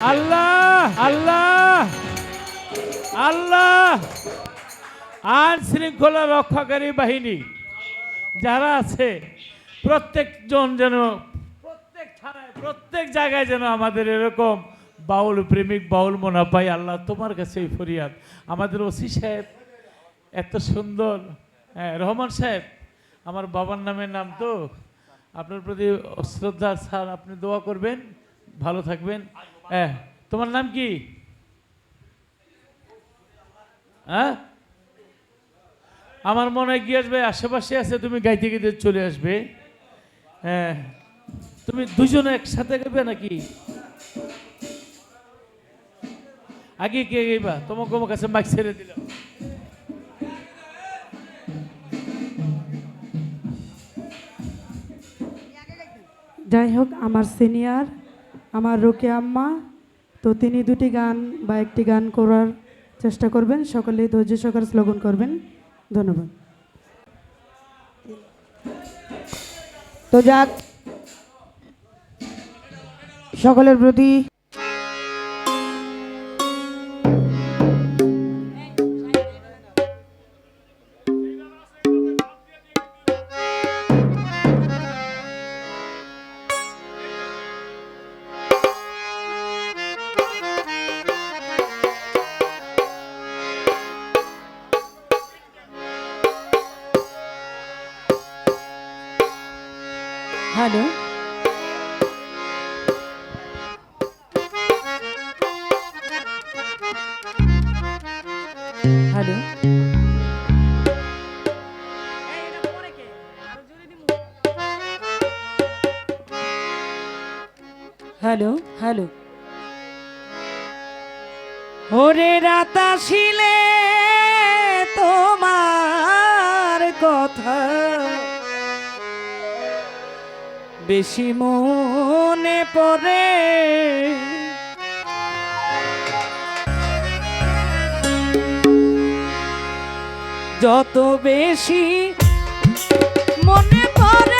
আল্লাহ আল্লাহ আল্লাহ। আইন শৃঙ্খলা রক্ষাকারী বাহিনী যারা আছে, প্রত্যেকজন যেন, প্রত্যেক থানায়, প্রত্যেক জায়গায় যেন আমাদের এরকম বাউল প্রেমিক, বাউল মনা পাই আল্লাহ তোমার কাছে এই ফরিয়াদ। আমাদের ওসি সাহেব এত সুন্দর। হ্যাঁ রহমান সাহেব, আমার বাবার নামের নাম তো। আপনার প্রতি শ্রদ্ধা, স্যার, আপনি দোয়া করবেন। ভালো থাকবেন। হ্যাঁ তোমার নাম কি? হ্যাঁ? আমার মনে হয় গিয়ে আসবে আশেপাশে আছে, তুমি গাইতে গাইতে চলে আসবে। হ্যাঁ তুমি দুজনে একসাথে গাইবে নাকি? আগে কে গাইবা? তোমাকে আমার কাছে মাইক ছেড়ে দিলাম। যাই হোক, আমার সিনিয়র আমার রোকে আম্মা, তো তিনি দুটি গান বা একটি গান করার চেষ্টা করবেন। সকলে ধৈর্য সহকারে স্লোগান করবেন। ধন্যবাদ। তো যাক, সকলের প্রতি হ্যালো হ্যালো হ্যালো হ্যালো ওরে রাতাশিলে তোমার বেশি মনে পড়ে। যত বেশি মনে পড়ে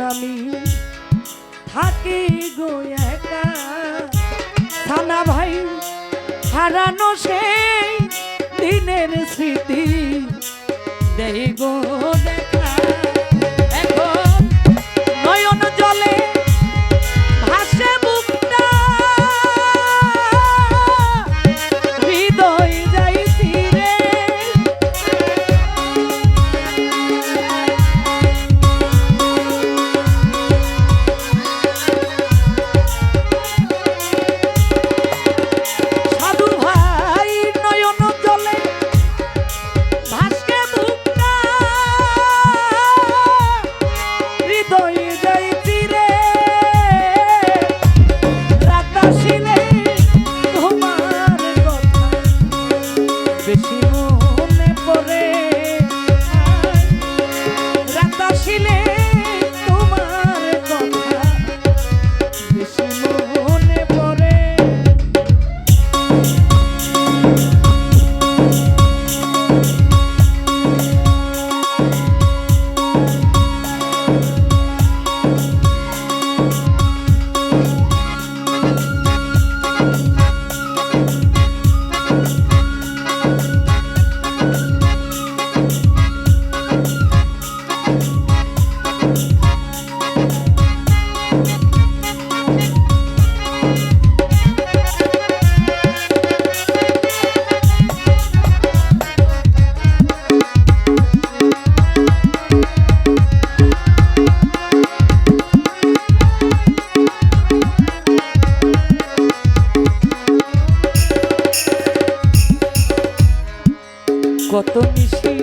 আমি থাকি গো একা। থানা ভাই হারানো সেই দিনের স্মৃতি। দেই গো কত নিশি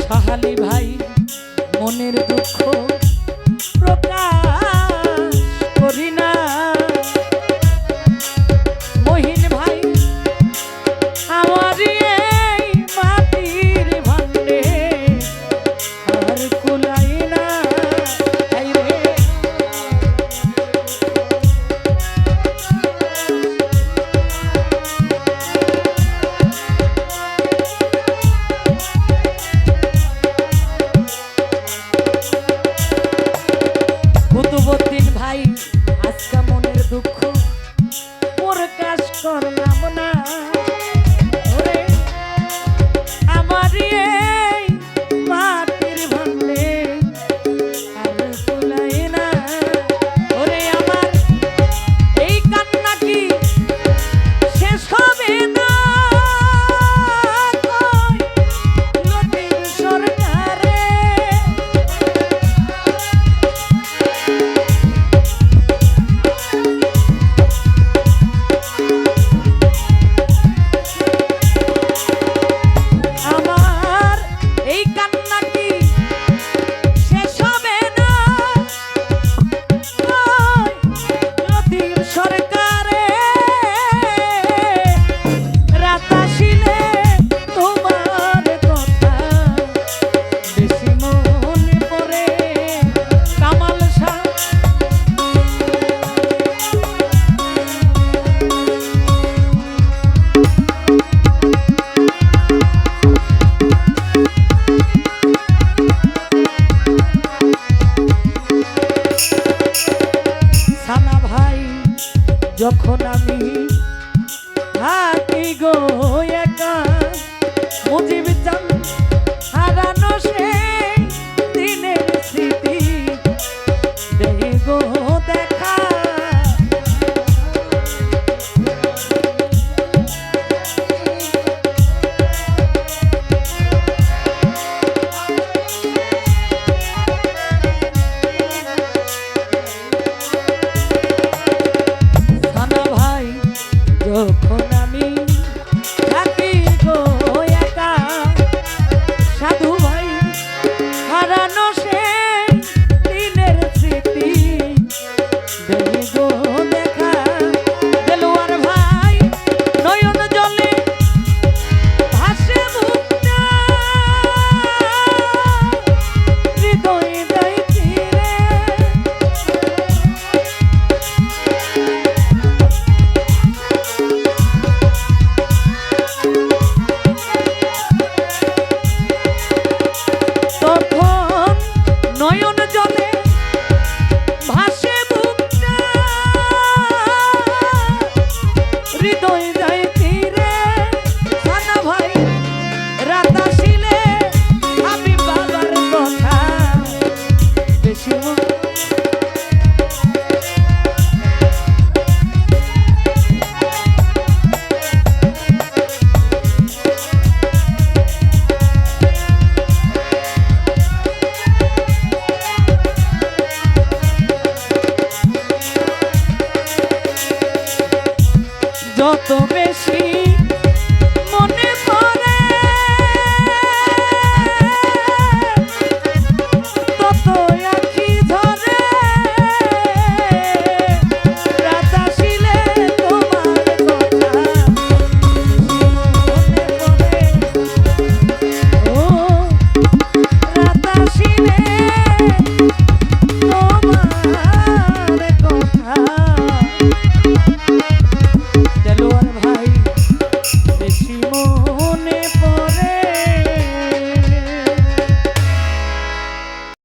সাহালি ভাই